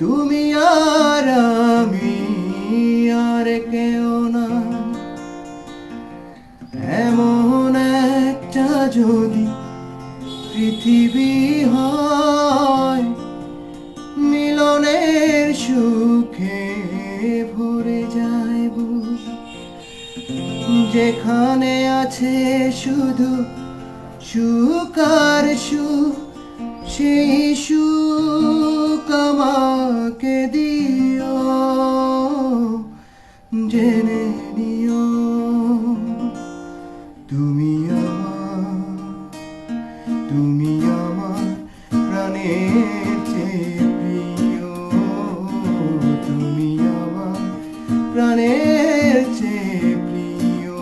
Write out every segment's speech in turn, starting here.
তুমি আর আমি আর কেউ না এমন একটা যদি পৃথিবী হয়, মিলনের সুখে ভরে যায়। যেখানে আছে শুধু সুখ আর সুখ, সেই সুখ আমাকে দিও, জেনে নিও। তুমি তুমি আমার প্রাণের চেয়ে প্রিয়। তুমি আমার প্রাণের চেয়ে প্রিয়,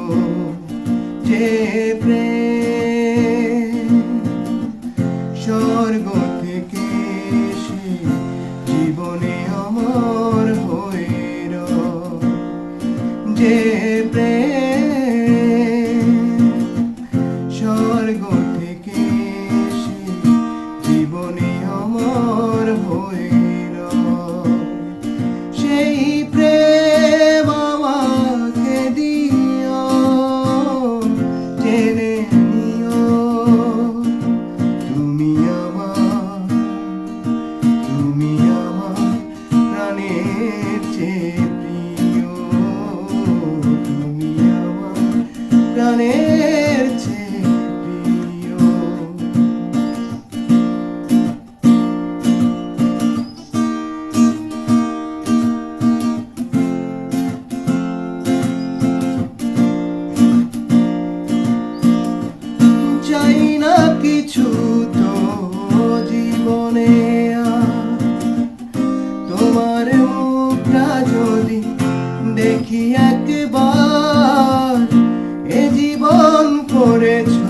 যে প্রেম চাই না কিছু তো জীবনে তোমার মুখটা যদি দেখি একবার এ জীবন করেছ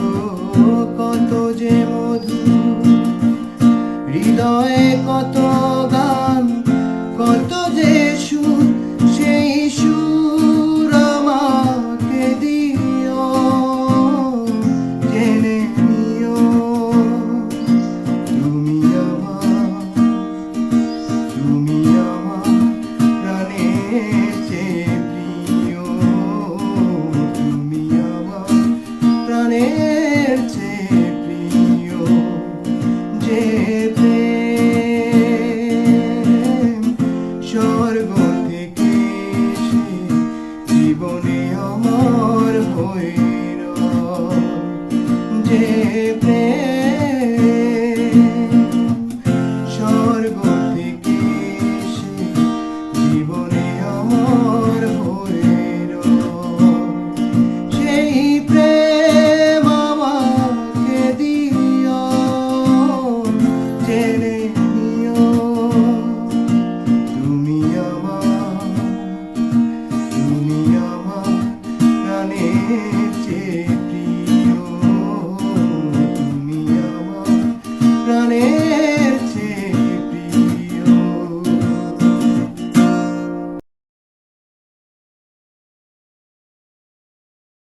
você.